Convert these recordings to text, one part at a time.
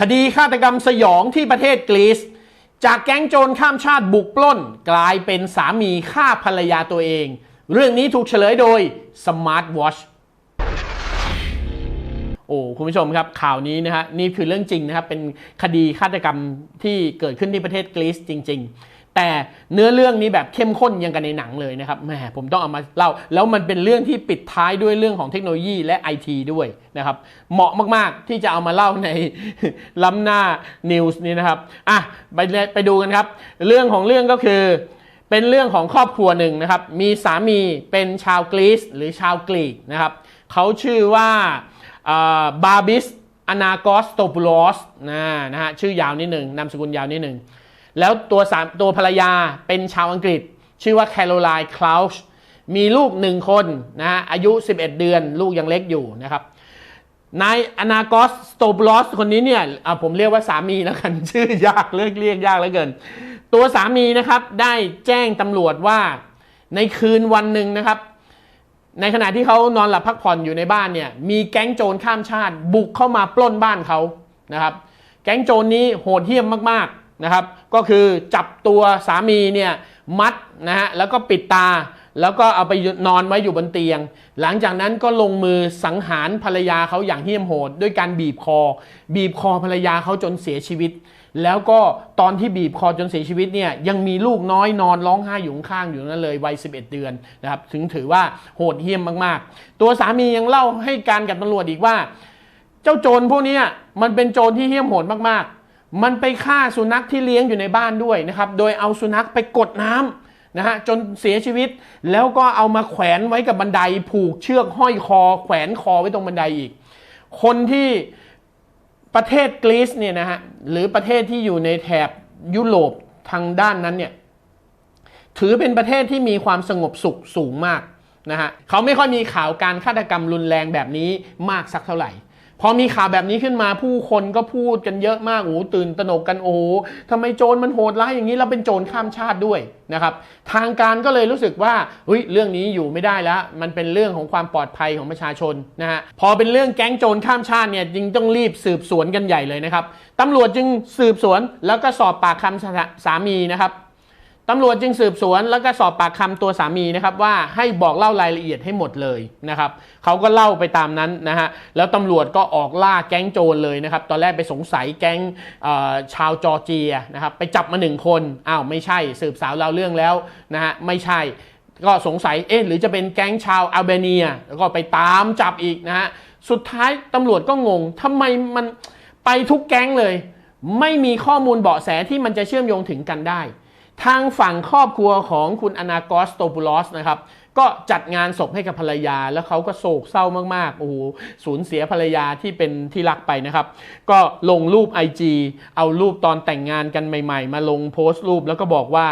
คดีฆาตกรรมสยองที่ประเทศกรีซจากแก๊งโจรข้ามชาติบุกปล้น กลายเป็นสามีฆ่าภรรยาตัวเอง เรื่องนี้ถูกเฉลยโดย Smart Watch โอ้คุณผู้ชมครับข่าวนี้นะฮะนี่คือเรื่องจริงนะครับเป็นคดีฆาตกรรมที่เกิดขึ้นที่ประเทศกรีซจริง ๆ แต่เนื้อเรื่องนี้แบบเข้มข้นยังกันในหนังเลยนะครับแหมผมต้องเอามาเล่าแล้วมันเป็นเรื่องที่ปิดท้ายด้วยเรื่องของเทคโนโลยีและไอทีด้วยนะครับ เหมาะมากๆที่จะเอามาเล่าในล้ำหน้านิวส์นี้นะครับอะไปไปดูกันครับ เรื่องของเรื่องก็คือเป็นเรื่องของครอบครัวหนึ่งนะครับ มีสามีเป็นชาวกรีซหรือชาวกรีกนะครับเขาชื่อว่าบาบิสอนาโกสโตปูลอสนะนะฮะชื่อยาวนิดหนึ่งนามสกุลยาวนิดหนึ่ง แล้วตัวสามตัวภรรยาเป็นชาวอังกฤษ ชื่อว่าแคโรไลน์คลาวช์มีลูกหนึ่งคนนะฮะอายุ 11 เดือนลูกยังเล็กอยู่นะครับนายอนาโกสสโตบลอสคนนี้เนี่ยผมเรียกว่าสามีแล้วกัน ชื่อยากเรียกเรียกยากเหลือเกิน ตัวสามีนะครับได้แจ้งตำรวจว่าในคืนวันหนึ่งนะครับ ในขณะที่เขานอนหลับพักผ่อนอยู่ในบ้านเนี่ยมีแก๊งโจรข้ามชาติ บุกเข้ามาปล้นบ้านเขานะครับ แก๊งโจรนี้โหดเหี้ยมมาก นะครับ ก็คือจับตัวสามีเนี่ยมัดนะฮะแล้วก็ปิดตา แล้วก็เอาไปนอนไว้อยู่บนเตียง หลังจากนั้นก็ลงมือสังหารภรรยาเขาอย่างเหี้ยมโหด ด้วยการบีบคอ บีบคอภรรยาเขาจนเสียชีวิต แล้วก็ตอนที่บีบคอจนเสียชีวิตเนี่ยยังมีลูกน้อยนอนร้องไห้อยู่ข้างอยู่นั่นเลยวัย 11 เดือนนะครับถึงถือว่าโหดเหี้ยมมากๆ ตัวสามียังเล่าให้การกับตำรวจอีกว่า เจ้าโจรพวกนี้มันเป็นโจรที่เหี้ยมโหดมากๆ มันไปฆ่าสุนัขที่เลี้ยงอยู่ในบ้านด้วยนะครับ โดยเอาสุนัขไปกดน้ำนะฮะจนเสียชีวิตแล้วก็เอามาแขวนไว้กับบันไดผูกเชือกห้อยคอ แขวนคอไว้ตรงบันไดอีก คนที่ประเทศกรีซเนี่ยนะฮะหรือประเทศที่อยู่ในแถบยุโรปทางด้านนั้นเนี่ยถือเป็นประเทศที่มีความสงบสุขสูงมากนะฮะเขาไม่ค่อยมีข่าวการฆาตกรรมรุนแรงแบบนี้มากสักเท่าไหร่ พอมีข่าวแบบนี้ขึ้นมาผู้คนก็พูดกันเยอะมากโอ้ตื่นตระหนกกันโอ้ทำไมโจรมันโหดร้ายอย่างนี้แล้วเป็นโจรข้ามชาติด้วยนะครับ ทางการก็เลยรู้สึกว่าเฮ้ยเรื่องนี้อยู่ไม่ได้แล้ว มันเป็นเรื่องของความปลอดภัยของประชาชนนะฮะพอเป็นเรื่องแก๊งโจรข้ามชาติเนี่ยจึงต้องรีบสืบสวนกันใหญ่เลยนะครับตำรวจจึงสืบสวนแล้วก็สอบปากคำสามีนะครับ ตำรวจจึงสืบสวนแล้วก็สอบปากคำตัวสามีนะครับว่าให้บอกเล่ารายละเอียดให้หมดเลยนะครับเขาก็เล่าไปตามนั้นนะฮะแล้วตำรวจก็ออกล่าแก๊งโจรเลยนะครับตอนแรกไปสงสัยแก๊งชาวจอร์เจียนะครับไปจับมาหนึ่งคนอ้าวไม่ใช่สืบสาวเราเรื่องแล้วนะฮะไม่ใช่ก็สงสัยเอ๊ะหรือจะเป็นแก๊งชาวอัลเบเนีย แล้วก็ไปตามจับอีกนะฮะสุดท้ายตำรวจก็งงทำไมมันไปทุกแก๊งเลย ไม่มีข้อมูลเบาะแสที่มันจะเชื่อมโยงถึงกันได้ ทางฝั่งครอบครัวของคุณอนากอสโตปูลอสนะครับก็จัดงานศพให้กับภรรยา แล้วเขาก็โศกเศร้ามากๆโอ้โหสูญเสียภรรยาที่เป็นที่รักไปนะครับ ก็ลงรูป IG เอารูปตอนแต่งงานกันใหม่ ๆ มาลงโพสต์รูปแล้วก็บอกว่า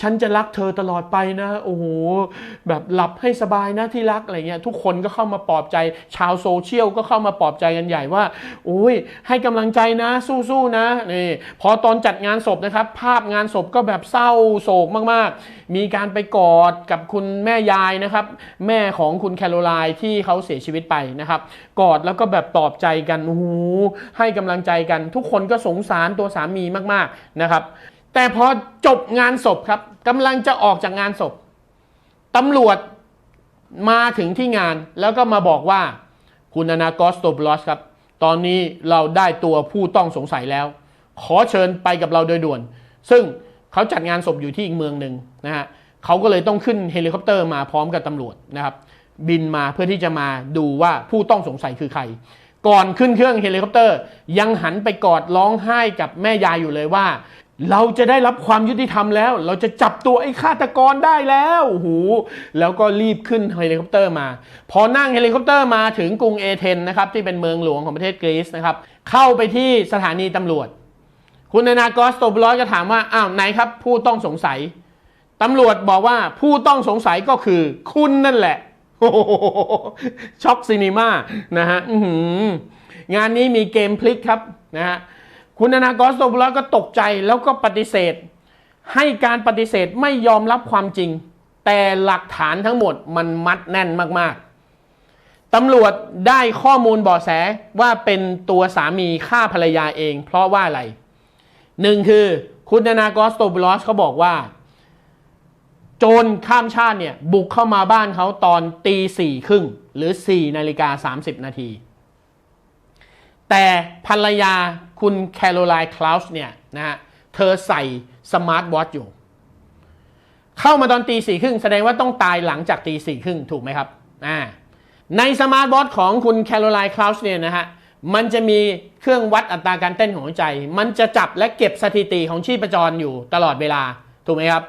ฉันจะรักเธอตลอดไปนะ โอ้โห แบบหลับให้สบายนะที่รักอะไรเงี้ย ทุกคนก็เข้ามาปลอบใจ ชาวโซเชียลก็เข้ามาปลอบใจกันใหญ่ว่า โอ้ย ให้กำลังใจนะ สู้ๆนะนี่พอตอนจัดงานศพนะครับ ภาพงานศพก็แบบเศร้าโศกมากๆ มีการไปกอดกับคุณแม่ยายนะครับ แม่ของคุณแคโรไลน์ที่เขาเสียชีวิตไปนะครับ กอดแล้วก็แบบปลอบใจกันโอ้โหให้กำลังใจกัน ทุกคนก็สงสารตัวสามีมากๆนะครับ แต่พอจบงานศพครับกำลังจะออกจากงานศพตำรวจมาถึงที่งานแล้วก็มาบอกว่าคุณอนาโกสโตบลอสครับ ตอนนี้เราได้ตัวผู้ต้องสงสัยแล้ว ขอเชิญไปกับเราโดยด่วน ซึ่งเขาจัดงานศพอยู่ที่อีกเมืองหนึ่งนะฮะเขาก็เลยต้องขึ้นเฮลิคอปเตอร์มาพร้อมกับตำรวจนะครับ บินมาเพื่อที่จะมาดูว่าผู้ต้องสงสัยคือใคร ก่อนขึ้นเครื่องเฮลิคอปเตอร์ยังหันไปกอดร้องไห้กับแม่ยายอยู่เลยว่า เราจะได้รับความยุติธรรมแล้ว เราจะจับตัวไอ้ฆาตกรได้แล้วโอ้โหแล้วก็รีบขึ้นเฮลิคอปเตอร์มา พอนั่งเฮลิคอปเตอร์มาถึงกรุงเอเธนนะครับที่เป็นเมืองหลวงของประเทศกรีซนะครับเข้าไปที่สถานีตำรวจ คุณนาโกสโตบลอสก็ถามว่าอ้าวไหนครับ ผู้ต้องสงสัยตำรวจบอกว่าผู้ต้องสงสัยก็คือ คุณนั่นแหละโอ้โหช็อกซีนีมานะฮะงานนี้มีเกมพลิกครับนะฮะ คุณอนาโกสโตบลอสก็ตกใจแล้วก็ปฏิเสธ ให้การปฏิเสธไม่ยอมรับความจริง แต่หลักฐานทั้งหมดมันมัดแน่นมากๆตำรวจได้ข้อมูลบาะแสว่าเป็นตัวสามีฆ่าภรรยาเอง เพราะว่าอะไรหนึ่งคือคุณนานากอสโตบุลอสเขาบอกว่า โจรข้ามชาติเนี่ยบุกเข้ามาบ้านเขาตอนตีสี่ครึ่งหรือ4นาฬิกา30 นาที แต่ภรรยาคุณแคโรไลน์คลาวส์เนี่ยนะฮะเธอใส่สมาร์ทวอทอยู่ เข้ามาตอนตีสี่ครึ่งแสดงว่าต้องตายหลังจากตีสี่ครึ่งถูกไหมครับอ่าในสมาร์ทวอทของคุณแคโรไลน์คลาวส์เนี่ยนะฮะมันจะมีเครื่องวัดอัตราการเต้นของหัวใจ มันจะจับและเก็บสถิติของชีพจรอยู่ตลอดเวลาถูกไหมครับ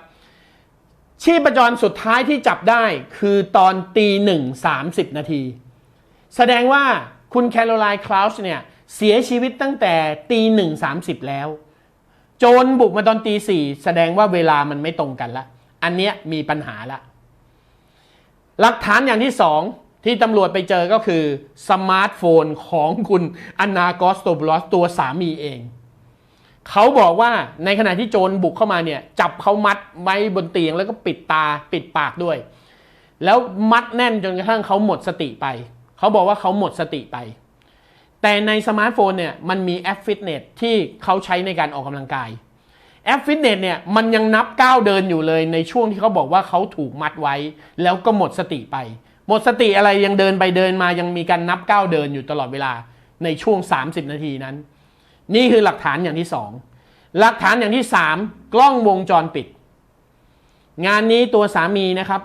ชีพจรสุดท้ายที่จับได้คือตอนตีหนึ่งสามสิบนาที แสดงว่า คุณแคโรไลน์คลาวส์เนี่ยเสียชีวิตตั้งแต่ตีหนึ่งสามสิบแล้ว โจรบุกมาตอนตีสี่แสดงว่าเวลามันไม่ตรงกันละ อันเนี้ยมีปัญหาละ หลักฐานอย่างที่สองที่ตำรวจไปเจอก็คือสมาร์ทโฟนของคุณอานากอสโตบลอสตัวสามีเอง เขาบอกว่าในขณะที่โจรบุกเข้ามาเนี่ยจับเขามัดไว้บนเตียงแล้วก็ปิดตาปิดปากด้วย แล้วมัดแน่นจนกระทั่งเขาหมดสติไป เขาบอกว่าเขาหมดสติไป แต่ในสมาร์ทโฟนเนี่ยมันมีแอปฟิตเนสที่เขาใช้ในการออกกำลังกาย แอปฟิตเนสเนี่ยมันยังนับก้าวเดินอยู่เลยในช่วงที่เขาบอกว่าเขาถูกมัดไว้ แล้วก็หมดสติไป หมดสติอะไรยังเดินไปเดินมายังมีการนับก้าวเดินอยู่ตลอดเวลาในช่วง 30 นาทีนั้น นี่คือหลักฐานอย่างที่สองหลักฐานอย่างที่สามกล้องวงจรปิด งานนี้ตัวสามีนะครับ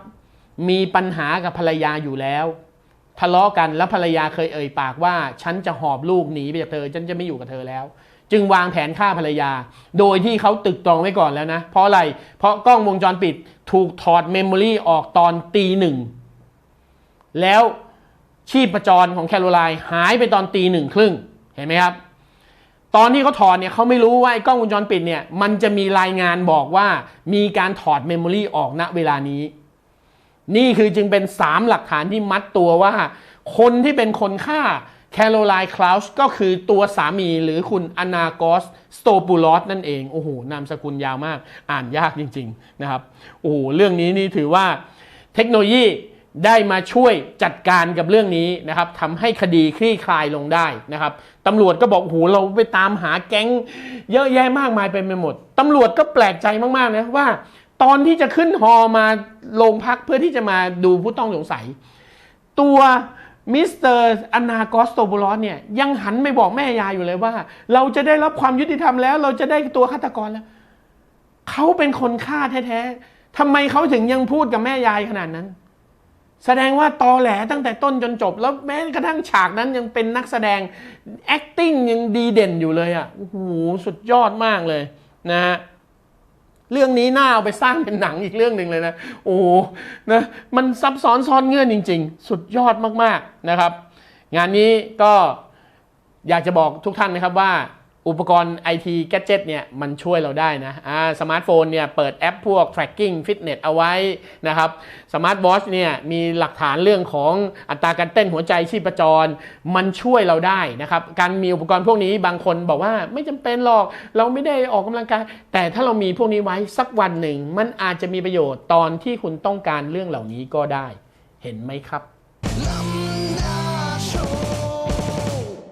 มีปัญหากับภรรยาอยู่แล้ว ทะเลาะกันแล้วภรรยาเคยเอ่ยปากว่า ฉันจะหอบลูกหนีไปจากเธอ ฉันจะไม่อยู่กับเธอแล้ว จึงวางแผนฆ่าภรรยา โดยที่เขาตึกตรองไว้ก่อนแล้วนะ เพราะอะไร เพราะกล้องวงจรปิดถูกถอดเมมโมรีออกตอนตีหนึ่ง แล้วชีพจรของแคโรไลน์หายไปตอนตีหนึ่งครึ่ง เห็นไหมครับ ตอนที่เขาถอดเนี่ยเขาไม่รู้ว่าไอ้กล้องวงจรปิดเนี่ยมันจะมีรายงานบอกว่ามีการถอดเมมโมรีออกณเวลานี้ นี่คือจึงเป็น 3 หลักฐานที่มัดตัวว่า คนที่เป็นคนฆ่าแคโรไลน์คลาวส์ก็คือตัวสามีหรือคุณอนากอสสโตปูลอสนั่นเอง โอ้โห นามสกุลยาวมาก อ่านยากจริง ๆ นะครับ โอ้โห เรื่องนี้นี่ถือว่าเทคโนโลยีได้มาช่วยจัดการกับเรื่องนี้นะครับทำให้คดีคลี่คลายลงได้นะครับตำรวจก็บอกโอ้โหเราไปตามหาแก๊ง เยอะแยะมากมายไปไปหมดตำรวจก็แปลกใจมากๆนะว่า ตอนที่จะขึ้นฮอมาโรงพักเพื่อที่จะมาดูผู้ต้องสงสัย ตัวมิสเตอร์อนาโกสโตบูลอสเนี่ยยังหันไปบอกแม่ยายอยู่เลยว่า เราจะได้รับความยุติธรรมแล้ว เราจะได้ตัวฆาตกรแล้ว เขาเป็นคนฆ่าแท้ๆทำไมเขาถึงยังพูดกับแม่ยายขนาดนั้น แสดงว่าตอแหลตั้งแต่ต้นจนจบ แล้วแม้กระทั่งฉากนั้นยังเป็นนักแสดง acting ยังดีเด่นอยู่เลยอะโอ้โหสุดยอดมากเลยนะฮะ เรื่องนี้น่าเอาไปสร้างเป็นหนังอีกเรื่องหนึ่งเลยนะ โอ้โหนะมันซับซ้อนซ้อนเงื่อนจริง ๆ สุดยอดมากๆนะครับ งานนี้ก็อยากจะบอกทุกท่านนะครับว่า อุปกรณ์ IT gadget เนี่ยมันช่วยเราได้นะอ่าสมาร์ทโฟนเนี่ยเปิดแอปพวก tracking fitness เอาไว้นะครับสมาร์ทวอชเนี่ยมีหลักฐานเรื่องของอัตราการเต้นหัวใจชีพจร มันช่วยเราได้นะครับการมีอุปกรณ์พวกนี้บางคนบอกว่าไม่จำเป็นหรอกเราไม่ได้ออกกำลังกาย แต่ถ้าเรามีพวกนี้ไว้สักวันหนึ่ง มันอาจจะมีประโยชน์ตอนที่คุณต้องการเรื่องเหล่านี้ก็ได้ เห็นไหมครับ